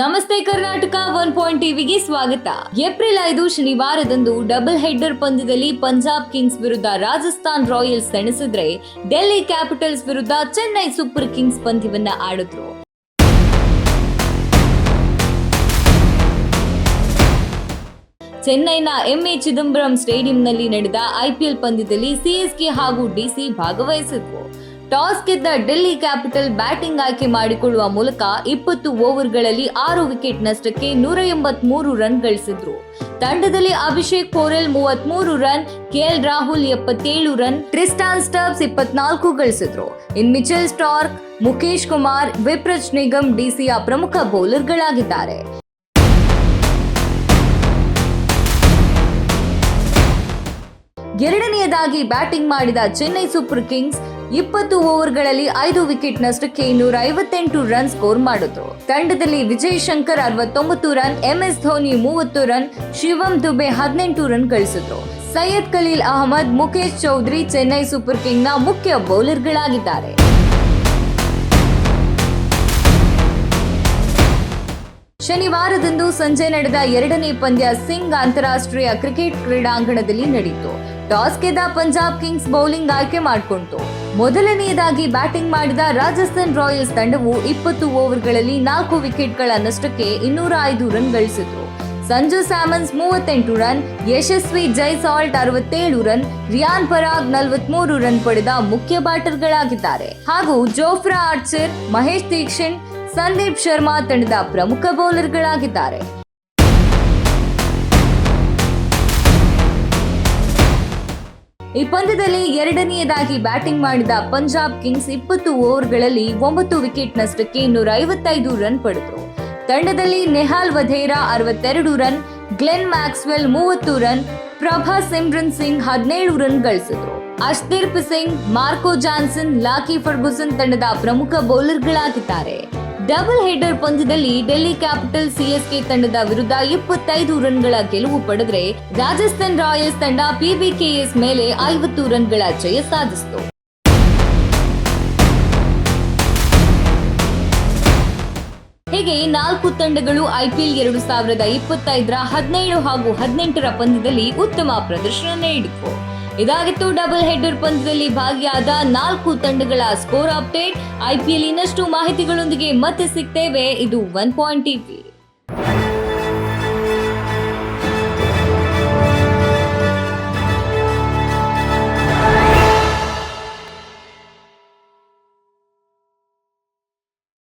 ನಮಸ್ತೆ Karnataka one point ಟಿವಿಗೆ ಸ್ವಾಗತ. ಏಪ್ರಿಲ್ ಐದು ಶನಿವಾರದಂದು ಡಬಲ್ ಹೆಡ್ಡರ್ ಪಂದ್ಯದಲ್ಲಿ ಪಂಜಾಬ್ ಕಿಂಗ್ಸ್ ವಿರುದ್ಧ ರಾಜಸ್ಥಾನ್ ರಾಯಲ್ಸ್ ಸೆಣಸಿದ್ರೆ ಡೆಲ್ಲಿ ಕ್ಯಾಪಿಟಲ್ಸ್ ವಿರುದ್ಧ ಚೆನ್ನೈ ಸೂಪರ್ ಕಿಂಗ್ಸ್ ಪಂದ್ಯವನ್ನ ಆಡಿದ್ರು. ಚೆನ್ನೈನ ಎಂಎ ಚಿದಂಬರಂ ಸ್ಟೇಡಿಯಂನಲ್ಲಿ ನಡೆದ ಐಪಿಎಲ್ ಪಂದ್ಯದಲ್ಲಿ ಸಿಎಸ್ಕೆ ಹಾಗೂ ಡಿಸಿ ಭಾಗವಹಿಸಿದ್ವು ಟಾಸ್ ಗೆದ್ದ ಡೆಲ್ಲಿ ಕ್ಯಾಪಿಟಲ್ ಬ್ಯಾಟಿಂಗ್ ಆಯ್ಕೆ ಮಾಡಿಕೊಳ್ಳುವ ಮೂಲಕ ಇಪ್ಪತ್ತು ಓವರ್ಗಳಲ್ಲಿ ಆರು ವಿಕೆಟ್ ನಷ್ಟಕ್ಕೆ ನೂರ ಎಂಬತ್ಮೂರು ರನ್ ಗಳಿಸಿದ್ರು. ತಂಡದಲ್ಲಿ ಅಭಿಷೇಕ್ ಪೋರೆಲ್ ಮೂವತ್ಮೂರು ರನ್ ಕೆಎಲ್ ರಾಹುಲ್ ಎಪ್ಪತ್ತೇಳು ರನ್, ಟ್ರಿಸ್ಟಾನ್ ಸ್ಟಬ್ಸ್ ಇಪ್ಪತ್ನಾಲ್ಕು ಗಳಿಸಿದ್ರು. ಇನ್ ಮಿಚೆಲ್ ಸ್ಟಾರ್ಕ್ ಮುಖೇಶ್ ಕುಮಾರ್, ವಿಪ್ರಜ್ ನಿಗಮ್ ಡಿಸಿಯ ಪ್ರಮುಖ ಬೌಲರ್ಗಳಾಗಿದ್ದಾರೆ. ಎರಡನೆಯದಾಗಿ ಬ್ಯಾಟಿಂಗ್ ಮಾಡಿದ ಚೆನ್ನೈ ಸೂಪರ್ ಕಿಂಗ್ಸ್ ಇಪ್ಪತ್ತು ಓವರ್ಗಳಲ್ಲಿ ಐದು ವಿಕೆಟ್ ನಷ್ಟಕ್ಕೆ ಇನ್ನೂರ ಐವತ್ತೆಂಟು ರನ್ ಸ್ಕೋರ್ ಮಾಡಿದ್ರು. ತಂಡದಲ್ಲಿ ವಿಜಯ್ ಶಂಕರ್ ಅರವತ್ತೊಂಬತ್ತು ರನ್, ಎಂಎಸ್ ಧೋನಿ ಮೂವತ್ತು ರನ್, ಶಿವಂ ದುಬೆ ಹದಿನೆಂಟು ರನ್ ಗಳಿಸಿದ್ರು. ಸೈಯದ್ ಖಲೀಲ್ ಅಹಮದ್ ಮುಖೇಶ್ ಚೌಧರಿ ಚೆನ್ನೈ ಸೂಪರ್ ಕಿಂಗ್ನ ಮುಖ್ಯ ಬೌಲರ್ಗಳಾಗಿದ್ದಾರೆ. ಶನಿವಾರದಂದು ಸಂಜೆ ನಡೆದ ಎರಡನೇ ಪಂದ್ಯ ಸಿಂಗ್ ಅಂತಾರಾಷ್ಟ್ರೀಯ ಕ್ರಿಕೆಟ್ ಕ್ರೀಡಾಂಗಣದಲ್ಲಿ ನಡೆಯಿತು ಟಾಸ್ ಗೆದ್ದ ಪಂಜಾಬ್ ಕಿಂಗ್ಸ್ ಬೌಲಿಂಗ್ ಆಯ್ಕೆ ಮಾಡಿಕೊಂಡಿತು ಮೊದಲನೆಯದಾಗಿ ಬ್ಯಾಟಿಂಗ್ ಮಾಡಿದ ರಾಜಸ್ಥಾನ್ ರಾಯಲ್ಸ್ ತಂಡವು ಇಪ್ಪತ್ತು ಓವರ್ಗಳಲ್ಲಿ ನಾಲ್ಕು ವಿಕೆಟ್ಗಳ ನಷ್ಟಕ್ಕೆ ಇನ್ನೂರ ಐದು ರನ್ ಗಳಿಸಿತು. ಸಂಜು ಸ್ಯಾಮನ್ಸ್ ಮೂವತ್ತೆಂಟು ರನ್, ಯಶಸ್ವಿ ಜೈಸಾಲ್ಟ್ ಅರವತ್ತೇಳು ರನ್, ರಿಯಾನ್ ಪರಾಗ್ ನಲವತ್ಮೂರು ರನ್ ಪಡೆದ ಮುಖ್ಯ ಬ್ಯಾಟರ್ಗಳಾಗಿದ್ದಾರೆ. ಹಾಗೂ ಜೋಫ್ರಾ ಆರ್ಚರ್, ಮಹೇಶ್ ದೀಕ್ಷಣ್, ಸಂದೀಪ್ ಶರ್ಮಾ ತಂಡದ ಪ್ರಮುಖ ಬೌಲರ್ಗಳಾಗಿದ್ದಾರೆ. ಈ ಪಂದ್ಯದಲ್ಲಿ ಎರಡನೆಯದಾಗಿ ಬ್ಯಾಟಿಂಗ್ ಮಾಡಿದ ಪಂಜಾಬ್ ಕಿಂಗ್ಸ್ ಇಪ್ಪತ್ತು ಓವರ್ಗಳಲ್ಲಿ ಒಂಬತ್ತು ವಿಕೆಟ್ ನಷ್ಟಕ್ಕೆ ಇನ್ನೂರ ಐವತ್ತೈದು ರನ್ ಪಡೆದರು. ತಂಡದಲ್ಲಿ ನೆಹಾಲ್ ವಧೇರಾ ಅರವತ್ತೆರಡು ರನ್, ಗ್ಲೆನ್ ಮ್ಯಾಕ್ಸ್ವೆಲ್ ಮೂವತ್ತು ರನ್, ಪ್ರಭಾ ಸಿಮ್ರನ್ ಸಿಂಗ್ ಹದಿನೇಳು ರನ್ ಗಳಿಸಿದರು. Arshdeep Singh Marco Jansen, Lockie Ferguson ತಂಡದ ಪ್ರಮುಖ ಬೌಲರ್ಗಳಾಗಿದ್ದಾರೆ. ಡಬಲ್ ಹೆಡರ್ ಪಂದ್ಯದಲ್ಲಿ ಡೆಲ್ಲಿ ಕ್ಯಾಪಿಟಲ್ ಸಿಎಸ್ಕೆ ತಂಡದ ವಿರುದ್ಧ ಇಪ್ಪತ್ತೈದು ರನ್ಗಳ ಗೆಲುವು ಪಡೆದ್ರೆ ರಾಜಸ್ಥಾನ್ ರಾಯಲ್ಸ್ ತಂಡ ಪಿಬಿಕೆಎಸ್ ಮೇಲೆ ಐವತ್ತು ರನ್ಗಳ ಜಯ ಸಾಧಿಸಿತು. ಹೀಗೆ ನಾಲ್ಕು ತಂಡಗಳು ಐಪಿಎಲ್ ಎರಡು ಸಾವಿರದ ಇಪ್ಪತ್ತೈದರ ಹದಿನೇಳು ಹಾಗೂ ಹದಿನೆಂಟರ ಪಂದ್ಯದಲ್ಲಿ ಉತ್ತಮ ಪ್ರದರ್ಶನ ನೀಡಿದ್ವು ಇದಾಗಿತ್ತು ಡಬಲ್ ಹೆಡ್ಡರ್ ಪಂದ್ಯದಲ್ಲಿ ಭಾಗಿಯಾದ ನಾಲ್ಕು ತಂಡಗಳ ಸ್ಕೋರ್ ಅಪ್ಡೇಟ್. ಐಪಿಎಲ್ ಇನ್ನಷ್ಟು ಮಾಹಿತಿಗಳೊಂದಿಗೆ ಮತ್ತೆ ಸಿಗ್ತೇವೆ. ಇದು ಒನ್ ಪಾಯಿಂಟ್ ಟಿವಿ.